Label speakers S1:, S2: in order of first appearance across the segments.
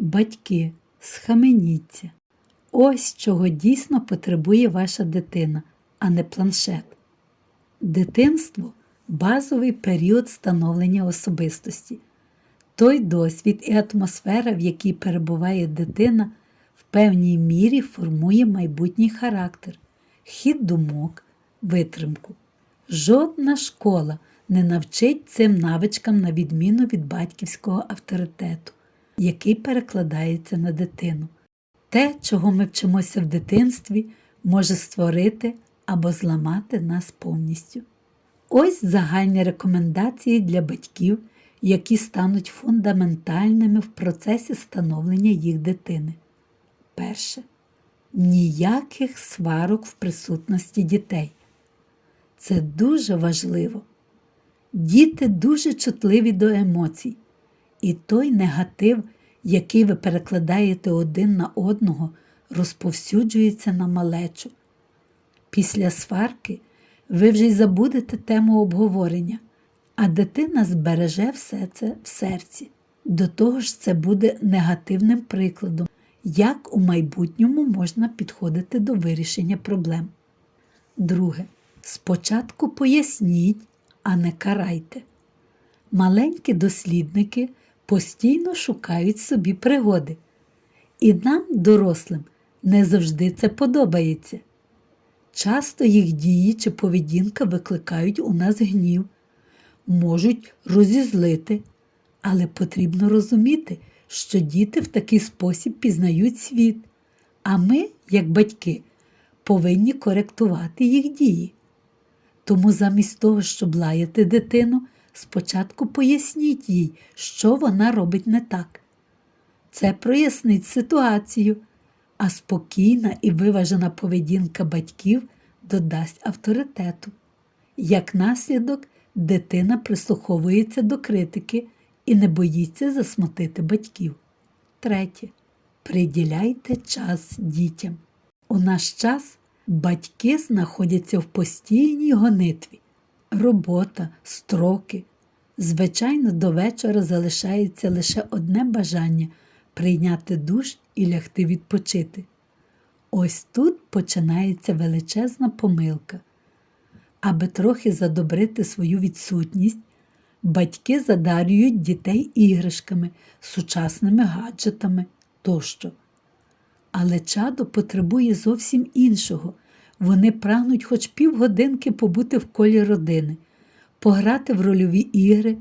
S1: Батьки, схаменіться. Ось чого дійсно потребує ваша дитина, а не планшет. Дитинство базовий період становлення особистості. Той досвід і атмосфера, в якій перебуває дитина, в певній мірі формує майбутній характер, хід думок, витримку. Жодна школа не навчить цим навичкам на відміну від батьківського авторитету, який перекладається на дитину. Те, чого ми вчимося в дитинстві, може створити або зламати нас повністю. Ось загальні рекомендації для батьків, які стануть фундаментальними в процесі становлення їх дитини. Перше. Ніяких сварок в присутності дітей. Це дуже важливо. Діти дуже чутливі до емоцій, і той негатив, який ви перекладаєте один на одного, розповсюджується на малечу. Після сварки ви вже й забудете тему обговорення, а дитина збереже все це в серці. До того ж, це буде негативним прикладом, як у майбутньому можна підходити до вирішення проблем. Друге. Спочатку поясніть, а не карайте. Маленькі дослідники постійно шукають собі пригоди, і нам, дорослим, не завжди це подобається. Часто їх дії чи поведінка викликають у нас гнів, можуть розізлити, але потрібно розуміти, що діти в такий спосіб пізнають світ, а ми, як батьки, повинні коректувати їх дії. Тому замість того, щоб лаяти дитину, спочатку поясніть їй, що вона робить не так. Це прояснить ситуацію, а спокійна і виважена поведінка батьків додасть авторитету. Як наслідок, дитина прислуховується до критики і не боїться засмутити батьків. Третє. Приділяйте час дітям. У наш час батьки знаходяться в постійній гонитві. Робота, строки. Звичайно, до вечора залишається лише одне бажання прийняти душ і лягти відпочити. Ось тут починається величезна помилка. Аби трохи задобрити свою відсутність, батьки задарюють дітей іграшками, сучасними гаджетами тощо. Але чадо потребує зовсім іншого. Вони прагнуть хоч півгодинки побути в колі родини, пограти в рольові ігри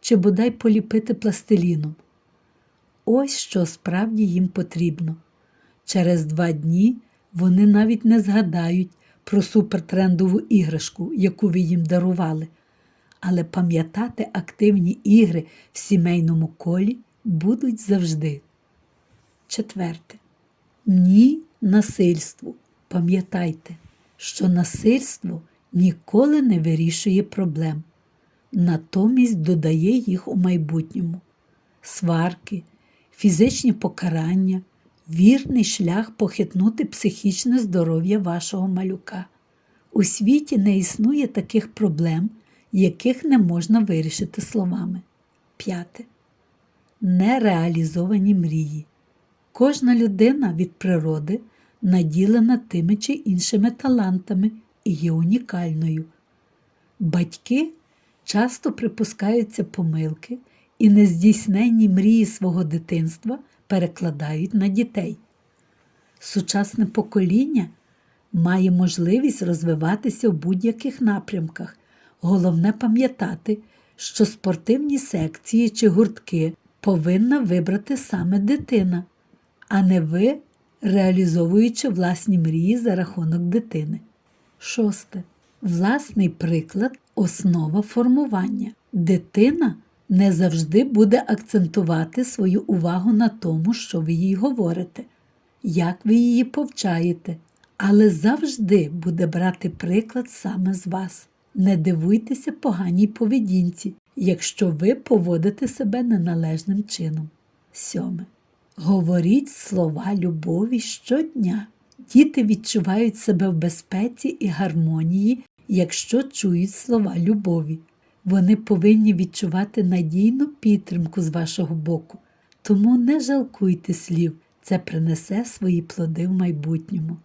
S1: чи бодай поліпити пластиліном. Ось що справді їм потрібно. Через два дні вони навіть не згадають про супертрендову іграшку, яку ви їм дарували, але пам'ятати активні ігри в сімейному колі будуть завжди. Четверте. Ні насильству. Пам'ятайте, що насильство ніколи не вирішує проблем, натомість додає їх у майбутньому. Сварки, фізичні покарання, вірний шлях похитнути психічне здоров'я вашого малюка. У світі не існує таких проблем, яких не можна вирішити словами. П'яте. Нереалізовані мрії. Кожна людина від природи наділена тими чи іншими талантами і є унікальною. Батьки часто припускаються помилки і нездійсненні мрії свого дитинства перекладають на дітей. Сучасне покоління має можливість розвиватися в будь-яких напрямках. Головне пам'ятати, що спортивні секції чи гуртки повинна вибрати саме дитина, а не ви, реалізовуючи власні мрії за рахунок дитини. Шосте. Власний приклад основа формування. Дитина не завжди буде акцентувати свою увагу на тому, що ви їй говорите, як ви її повчаєте, але завжди буде брати приклад саме з вас. Не дивуйтеся поганій поведінці, якщо ви поводите себе неналежним чином. Сьоме. Говоріть слова любові щодня. Діти відчувають себе в безпеці і гармонії, якщо чують слова любові. Вони повинні відчувати надійну підтримку з вашого боку, Тому не жалкуйте слів, це принесе свої плоди в майбутньому.